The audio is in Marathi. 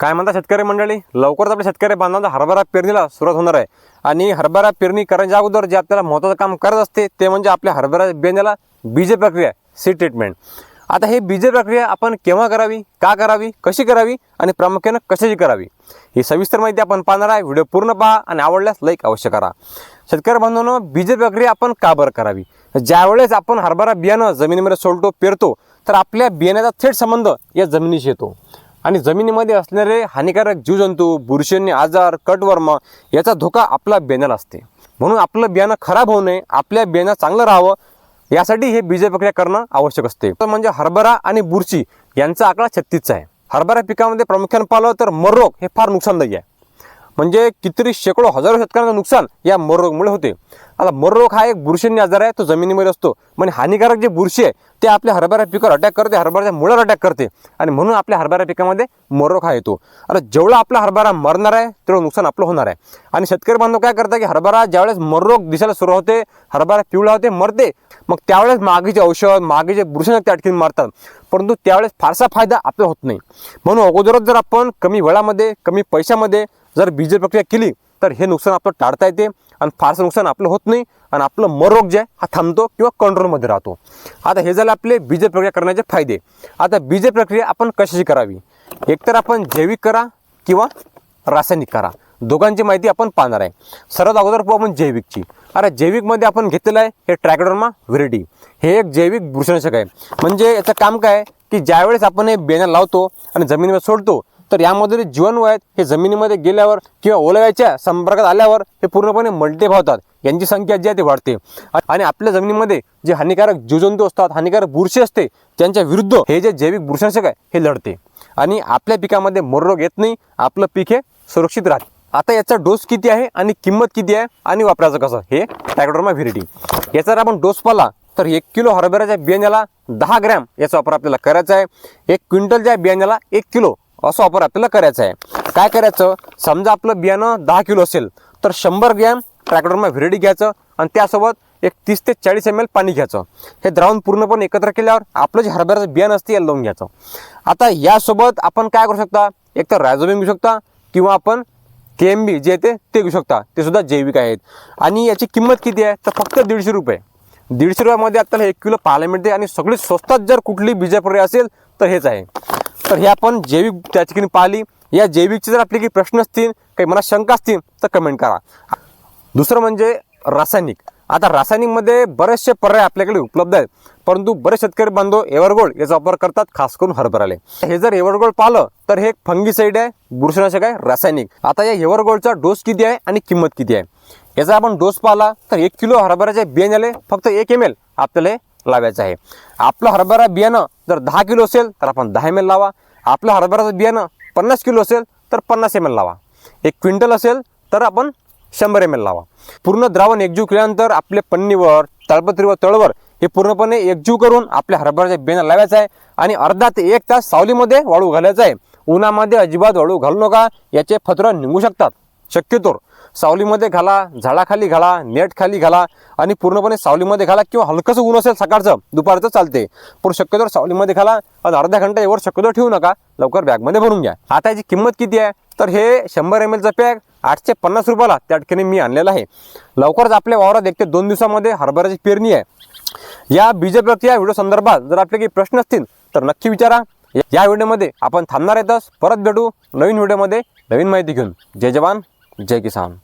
काय म्हणता शेतकरी मंडळी? लवकरच आपल्या शेतकरी बांधवांचा हरभरा पेरणीला सुरुवात होणार आहे. आणि हरभरा पेरणी करण्याच्या अगोदर जे आपल्याला महत्त्वाचं काम करत असते ते म्हणजे आपल्या हरभरा बियाण्याला बीज प्रक्रिया सीड ट्रीटमेंट आता हे बीज प्रक्रिया आपण केव्हा करावी का करावी कशी करावी आणि प्रामुख्यानं कशाची करावी? ही सविस्तर माहिती आपण पाहणार आहे. व्हिडिओ पूर्ण पहा आणि आवडल्यास लाईक अवश्य करा. शेतकरी बांधवांनो बीज प्रक्रिया आपण का बरं करावी? ज्यावेळेस आपण हरभरा बियाणं जमिनीमध्ये सोडतो पेरतो तर आपल्या बियाण्याचा थेट संबंध या जमिनीशी येतो. आणि जमिनीमध्ये असणारे हानिकारक जीवजंतू बुरशींनी आजार कटवर्म याचा धोका आपला बियाण्याला असते. म्हणून आपलं बियाणं खराब होऊ नये आपल्या बियाणं चांगलं राहावं यासाठी हे बीज प्रक्रिया करणं आवश्यक असते. तर म्हणजे हरभरा आणि बुरशी यांचा आकडा छत्तीसचा आहे. हरभरा पिकामध्ये प्रामुख्याने पाहिलं तर मररोग हे फार नुकसानदायी आहे. म्हणजे कितीतरी शेकडो हजारो शेतकऱ्यांचं नुकसान या मररोगमुळे होते. आता मररोग हा एक बुरशींनी आजार आहे तो जमिनीमध्ये असतो. म्हणजे हानिकारक जे बुरशी आहे ते आपल्या हरभरा पिकावर अटॅक करते हरभऱ्याच्या मुळावर अटॅक करते. आणि म्हणून आपल्या हरभरा पिकामध्ये मररोग हा येतो. आता जेवढा आपला हरभरा मरणार आहे तेवढं नुकसान आपलं होणार आहे. आणि शेतकरी बांधव काय करतात की हरभरा ज्यावेळेस मररोग दिसायला सुरू होते हरभरा पिवळा होते मरते. मग त्यावेळेस मागेचे औषध मागे जे बुरशीनाशक त्या अटकीन मारतात. परंतु त्यावेळेस फारसा फायदा आपल्याला होत नाही. म्हणून अगोदरच जर आपण कमी वेळामध्ये कमी पैशामध्ये जर बीज प्रक्रिया केली तर हे नुकसान आपलं टाळता येते आणि फारसं नुकसान आपलं होत नाही आणि आपलं मरोग जे आहे हा थांबतो किंवा कंट्रोलमध्ये राहतो. आता हे झालं आपले बीज प्रक्रिया करण्याचे फायदे. आता बीज प्रक्रिया आपण कशाची करावी? एकतर आपण जैविक करा किंवा रासायनिक करा. दोघांची माहिती आपण पाहणार आहे. सर्वात अगोदर पाहू आपण जैविकची. अरे जैविकमध्ये आपण घेतलेलं आहे हे ट्रॅक्डोरमा व्हिरिडी हे एक जैविक भूषणशक आहे. म्हणजे याचं काम काय आहे? की ज्यावेळेस आपण हे बेणं लावतो आणि जमिनीवर सोडतो तर यामध्ये जे जीवाणू आहेत हे जमिनीमध्ये गेल्यावर किंवा ओलाव्याच्या संपर्कात आल्यावर हे पूर्णपणे मल्टे भावतात. यांची संख्या जी आहे ती वाढते. आणि आपल्या जमिनीमध्ये जे हानिकारक जीवजंतू असतात हानिकारक बुरशी असते त्यांच्या विरुद्ध हे जे जैविक बुरशांशक आहे हे लढते. आणि आपल्या पिकामध्ये मोररोग येत नाही आपलं पीक हे सुरक्षित राहते आता याचा डोस किती आहे आणि किंमत किती आहे आणि वापरायचं कसं हे टॅक्डोरमा व्हिरिटी याचा जर आपण डोस पाला तर एक किलो हरभऱ्याच्या बियाण्याला दहा ग्रॅम याचा वापर आपल्याला करायचा आहे. एक क्विंटलच्या बियाण्याला एक किलो असा वापर आपल्याला करायचा आहे. काय करायचं? समजा आपलं बियाणं दहा किलो असेल तर शंभर ग्रॅम ट्रॅक्टरमा व्हिरेडी घ्यायचं आणि त्यासोबत एक तीस ते चाळीस एम एल पाणी घ्यायचं. हे द्रावण पूर्णपणे एकत्र केल्यावर आपलं जे हरभऱ्याचं बियाणं असते याला लावून घ्यायचं. आता यासोबत आपण काय करू शकता? एक तर रायझोबिन घेऊ शकता किंवा आपण के एम बी जे येते ते घेऊ शकता. ते सुद्धा जैविक आहेत. आणि याची किंमत किती आहे? तर फक्त दीडशे रुपये. दीडशे रुपयामध्ये आपल्याला एक किलो पाहायला मिळते आणि सगळी स्वस्तात जर कुठली बीजापुरी असेल तर हेच आहे. तर हे आपण जैविक त्या ठिकाणी पाहिली. या जैविकचे जर आपले काही प्रश्न असतील काही मला शंका असतील तर कमेंट करा. दुसरं म्हणजे रासायनिक. आता रासायनिकमध्ये बरेचसे पर्याय आपल्याकडे उपलब्ध आहेत. परंतु बरेच शेतकरी बांधव एव्हरगोल्ड याचा वापर करतात खास करून हरभराले हे जर एव्हरगोल्ड पाहिलं तर हे एक फंगीसाईड आहे बुरशीनाशक आहे रासायनिक. आता या एव्हरगोल्डचा डोस किती आहे आणि किंमत किती आहे? याचा आपण डोस पाहिला तर एक किलो हरभऱ्याच्या बियाण्याले फक्त एक एम एल आपल्याला लावायचं आहे. आपलं हरभरा बियाणं जर दहा किलो असेल तर आपण दहा एम एल लावा. आपलं हरभऱ्याचं बियाणं पन्नास किलो असेल तर पन्नास एम एल लावा. एक क्विंटल असेल तर आपण शंभर एम एल लावा. पूर्ण द्रावण एकजीव केल्यानंतर आपले पन्नीवर तळपत्रीवर तळवर हे पूर्णपणे एकजीव करून आपल्या हरभऱ्याच्या बियाणं लावायचं आहे. आणि अर्धा ते एक तास सावलीमध्ये वाळू घालायचं आहे. उन्हामध्ये अजिबात वाळू घालू नका. याचे फत्र निघू शकतात. शक्यतो सावलीमध्ये घाला झाडाखाली घाला नेट खाली घाला आणि पूर्णपणे सावलीमध्ये घाला किंवा हलकंसं ऊन असेल सकाळचं दुपारचं चालते. पण शक्यतोवर सावलीमध्ये घाला आणि अर्धा घंटा एवढं शक्यतो ठेवू नका. लवकर बॅगमध्ये भरून घ्या. आता याची किंमत किती आहे? तर हे शंभर एम एलचं पॅक आठशे पन्नास रुपयाला त्या ठिकाणी मी आणलेलं आहे. लवकरच आपल्या वावरात एक ते दोन दिवसामध्ये हरभऱ्याची पेरणी आहे. या बीज या व्हिडिओ संदर्भात जर आपले काही प्रश्न असतील तर नक्की विचारा. या व्हिडिओमध्ये आपण थांबणार येतच. परत भेटू नवीन व्हिडिओमध्ये. नवीन माहिती घेऊन. जय जवान जय किसान.